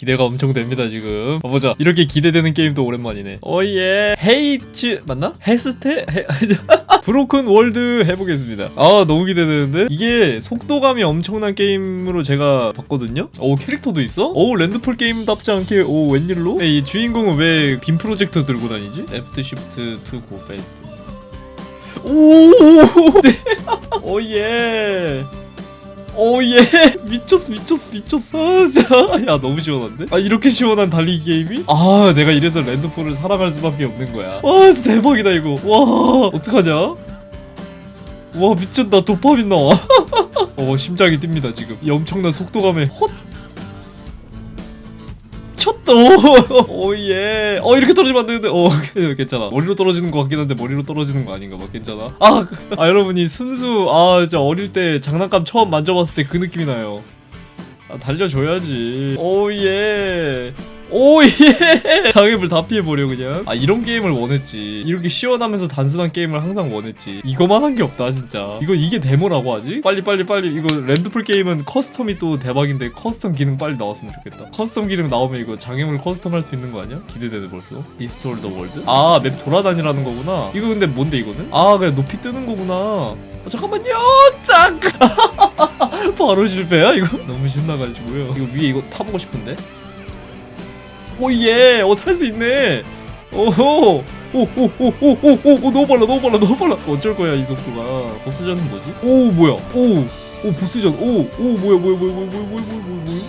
기대가 엄청 됩니다 지금 어, 보자 이렇게 기대되는 게임도 오랜만이네 어예 헤이츠 맞나? 헤스테? 헤... 브로큰 월드 해보겠습니다 아 너무 기대되는데 이게 속도감이 엄청난 게임으로 제가 봤거든요 오 캐릭터도 있어? 오 랜드폴 게임답지 않게 오 웬일로? 이 주인공은 왜 빔 프로젝터 들고 다니지? Left Shift to go fast 오 네. 오예 오예. 미쳤어 미쳤어 미쳤어. 아, 자, 야 너무 시원한데? 아 이렇게 시원한 달리기 게임이? 아 내가 이래서 랜드폴을 사랑할 수밖에 없는 거야. 와 진짜 대박이다 이거. 와 어떡하냐? 와 미쳤다. 도파민 나와. 어 심장이 뜁니다 지금. 이 엄청난 속도감에 헛 쳤다 오예. 어 이렇게 떨어지면 안 되는데. 어 괜찮아. 머리로 떨어지는 것 같긴 한데 머리로 떨어지는 거 아닌가 봐. 괜찮아. 아, 아 여러분이 순수 아 진짜 어릴 때 장난감 처음 만져봤을 때 그 느낌이 나요. 아 달려줘야지. 오예 오예. 장애물 다 피해버려 그냥. 아 이런 게임을 원했지. 이렇게 시원하면서 단순한 게임을 항상 원했지. 이거만 한 게 없다 진짜. 이거 이게 데모라고 하지? 빨리 빨리 빨리. 이거 랜드풀 게임은 커스텀이 또 대박인데 커스텀 기능 빨리 나왔으면 좋겠다. 커스텀 기능 나오면 이거 장애물 커스텀 할 수 있는 거 아니야? 기대되네 벌써. 리스토어 더 월드? 아 맵 돌아다니라는 거구나. 이거 근데 뭔데 이거는? 아 그냥 높이 뜨는 거구나. 어, 잠깐만요! 짝 바로 실패야 이거? 너무 신나가지고요. 이거 위에 이거 타보고 싶은데 오예. 어탈 수 있네. 오호 오오오오오오 너무 빨라 너무 빨라 너무 빨라. 어쩔 거야 이 속도가. 보스전은 뭐지? 오 뭐야? 오오 보스전. 오오 뭐야 뭐야 뭐야 뭐야 뭐야 뭐야 뭐야 뭐야? 뭐야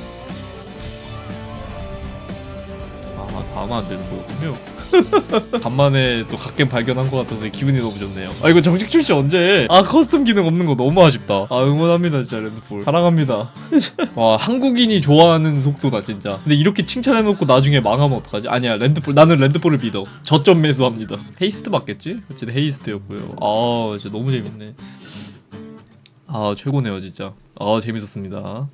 아 다음 안 되는 거였군요 간만에 또 갓겜 발견한 것 같아서 기분이 너무 좋네요. 아 이거 정식 출시 언제? 아 커스텀 기능 없는 거 너무 아쉽다. 아 응원합니다 진짜 랜드폴 사랑합니다. 와 한국인이 좋아하는 속도다 진짜. 근데 이렇게 칭찬해놓고 나중에 망하면 어떡하지? 아니야 랜드폴 나는 랜드폴을 믿어. 저점 매수합니다. 헤이스트 맞겠지? 어쨌든 헤이스트였고요. 아 진짜 너무 재밌네. 아 최고네요 진짜. 아 재밌었습니다.